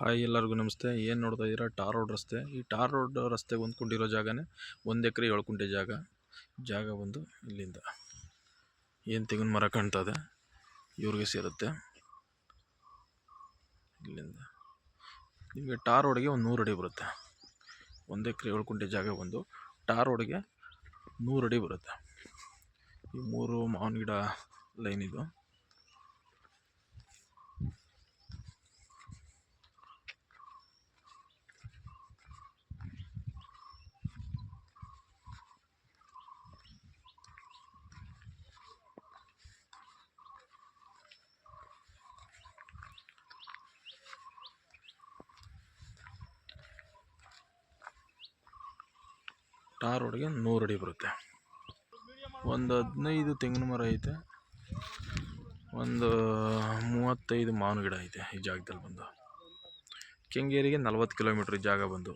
Hi ಎಲ್ಲರಿಗೂ ನಮಸ್ತೆ. ಏನು ನೋಡ್ತಾ ಇದ್ದೀರಾ? ಟಾರ್ ರೋಡ್ ರಸ್ತೆ. ಈ ಟಾರ್ ರೋಡ್ ರಸ್ತೆಗೆ ಹೊಂದ್ಕೊಂಡಿರೋ ಜಾಗನೇ ಒಂದು ಎಕರೆ ಏಳು ಕುಂಟೆ ಜಾಗ. ಜಾಗ ಬಂದು ಇಲ್ಲಿಂದ. ಏನು ತೆಂಗಿನ ಮರ ಕಾಣ್ತಾ ಇದೆ? ಇವ್ರಿಗೆ ಸೇರುತ್ತೆ. ಇಲ್ಲಿಂದ. ನಿಮಗೆ ಟಾರ್ ರೋಡ್ಗೆ ಒಂದು ನೂರು ಅಡಿ ಬರುತ್ತೆ. ಒಂದು ಎಕರೆ ಏಳು ಕುಂಟೆ ಜಾಗ ಬಂದು ಟಾರ್ ರೋಡ್ಗೆ ನೂರು ಅಡಿ ಬರುತ್ತೆ. ಈ ಮೂರು ಮಾವಿನ ಗಿಡ ಲೈನ್ ಇದು. ಟಾರ್ ಹೊಡೆಗೆ ನೂರು ಅಡಿ ಬರುತ್ತೆ. ಒಂದು ಹದಿನೈದು ತೆಂಗಿನ ಮರ ಐತೆ. ಒಂದು ಮೂವತ್ತೈದು ಮಾವಿನ ಗಿಡ ಐತೆ ಈ ಜಾಗದಲ್ಲಿ ಬಂದು. ಕೆಂಗೇರಿಗೆ ನಲ್ವತ್ತು ಕಿಲೋಮೀಟ್ರ್ ಜಾಗ ಬಂದು.